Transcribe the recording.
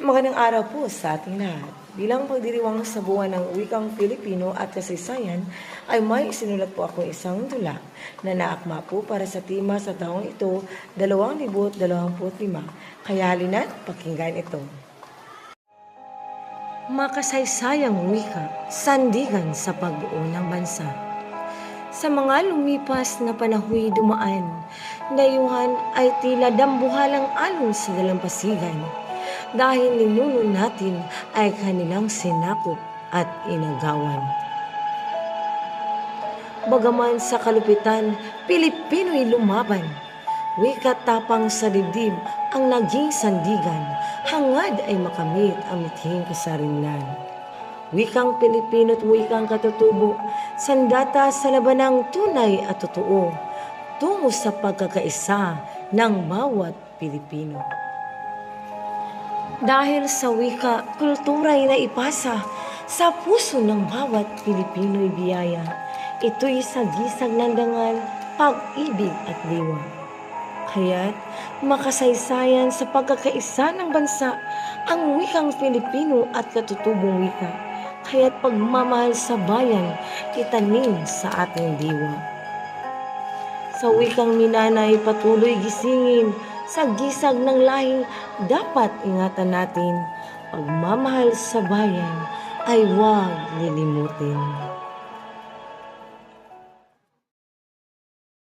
Magandang araw po sa ating lahat. Bilang pagdiriwang sa buwan ng wikang Filipino at kasaysayan, ay may isinulat po ako isang tula na naakma po para sa tema sa taong ito, 2025. Kaya halina't pakinggan ito. Makasaysayang wika, sandigan sa pagbuo ng bansa. Sa mga lumipas na panahoy dumaan, dayuhan ay tila dambuhalang alon sa dalampasigan. Dahil ninuno natin ay kanilang sinakop at inagawan. Bagaman sa kalupitan, Pilipino'y lumaban. Wika tapang sa dibdib ang naging sandigan, hangad ay makamit ang mithing kasarinlan. Wikang Pilipino at wikang katutubo, sandata sa labanang tunay at totoo, tungo sa pagkakaisa ng bawat Pilipino. Dahil sa wika, kultura'y naipasa sa puso ng bawat Pilipino'y biyaya. Ito'y sagisag ng dangal, pag-ibig at diwa. Kaya't makasaysayan sa pagkakaisa ng bansa ang wikang Filipino at katutubong wika. Kaya't pagmamahal sa bayan, itanim sa ating diwa. Sa wikang minanay patuloy gisingin, sa gisag ng lahing dapat ingatan natin. Pagmamahal sa bayan ay huwag lilimutin.